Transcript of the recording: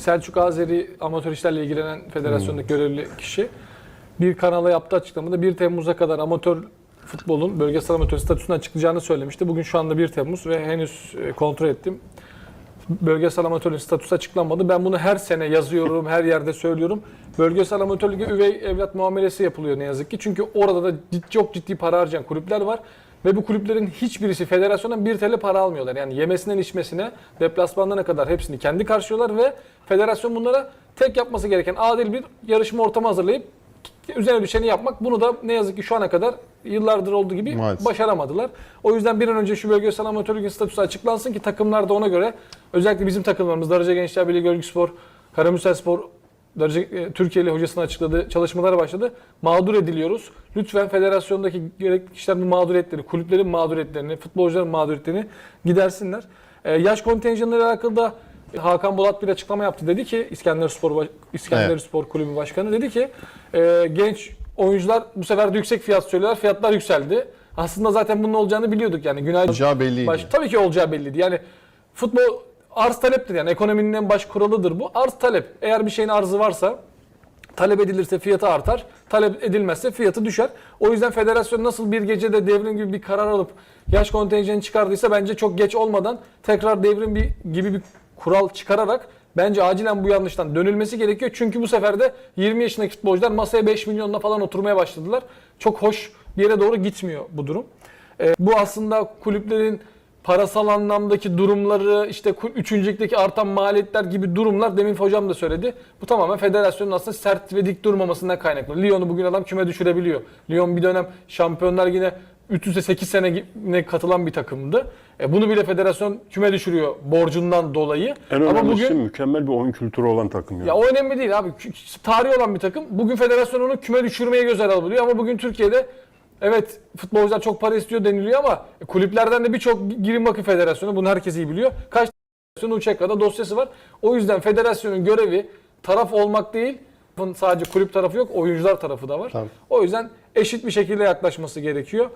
Selçuk Azeri amatör işlerle ilgilenen federasyondaki görevli kişi bir kanala yaptığı açıklamada 1 Temmuz'a kadar amatör futbolun bölgesel amatör statüsünü açıklayacağını söylemişti. Bugün şu anda 1 Temmuz ve henüz e, kontrol ettim. Bölgesel amatörlük statüsü açıklanmadı. Ben bunu her sene yazıyorum, her yerde söylüyorum. Bölgesel amatörlüğe üvey evlat muamelesi yapılıyor ne yazık ki. Çünkü orada da cid- çok ciddi para harcayan kulüpler var. Ve bu kulüplerin hiçbirisi federasyondan 1 TL para almıyorlar. Yani yemesinden içmesine, deplasmanlarına kadar hepsini kendi karşılıyorlar ve federasyon bunlara tek yapması gereken adil bir yarışma ortamı hazırlayıp üzerine düşeni yapmak. Bunu da ne yazık ki şu ana kadar yıllardır olduğu gibi Maalesef. başaramadılar. O yüzden bir an önce şu bölgesel amatörlük statüsü açıklansın ki takımlar da ona göre özellikle bizim takımlarımız Darıca Gençler Birliği Gölgüspor, Karamürsel Spor, Darıca, e, Türkiye'li hocasının açıkladığı çalışmalara başladı. Mağdur ediliyoruz. Lütfen federasyondaki gerekli kişiler bu mağduriyetleri, kulüplerin mağduriyetlerini, futbolcuların mağduriyetlerini gidersinler. E, yaş kontenjanları alakalı da Hakan Bolat bir açıklama yaptı. Dedi ki İskender Spor İskender Evet. Spor Kulübü Başkanı dedi ki e, genç oyuncular bu sefer de yüksek fiyat söylüyorlar. Fiyatlar yükseldi. Aslında zaten bunun olacağını biliyorduk yani. Günaydın. Olacağı belliydi. Baş, tabii ki olacağı belliydi. Yani futbol arz taleptir yani ekonominin en baş kuralıdır bu. Arz talep. Eğer bir şeyin arzı varsa talep edilirse fiyatı artar. Talep edilmezse fiyatı düşer. O yüzden federasyon nasıl bir gecede devrim gibi bir karar alıp yaş kontenjanı çıkardıysa bence çok geç olmadan tekrar devrim bir, gibi bir kural çıkararak bence acilen bu yanlıştan dönülmesi gerekiyor. Çünkü bu sefer de 20 yaşındaki futbolcular masaya 5 milyonla falan oturmaya başladılar. Çok hoş bir yere doğru gitmiyor bu durum. Ee, bu aslında kulüplerin parasal anlamdaki durumları, işte üçüncülükteki artan maliyetler gibi durumlar demin hocam da söyledi. Bu tamamen federasyonun aslında sert ve dik durmamasından kaynaklı. Lyon'u bugün adam küme düşürebiliyor. Lyon bir dönem Şampiyonlar yine üst üste 8 sene ne katılan bir takımdı. E bunu bile federasyon küme düşürüyor borcundan dolayı. En Ama bugün mükemmel bir oyun kültürü olan takım. Yani. ya o önemli değil abi. Tarihi olan bir takım. Bugün federasyon onu küme düşürmeye göz alabiliyor ama bugün Türkiye'de evet futbolcular çok para istiyor deniliyor ama kulüplerden de birçok girin bakın federasyonu bunu herkes iyi biliyor. Kaç federasyonun UÇK'da dosyası var. O yüzden federasyonun görevi taraf olmak değil. Sadece kulüp tarafı yok, oyuncular tarafı da var. Tabii. O yüzden eşit bir şekilde yaklaşması gerekiyor.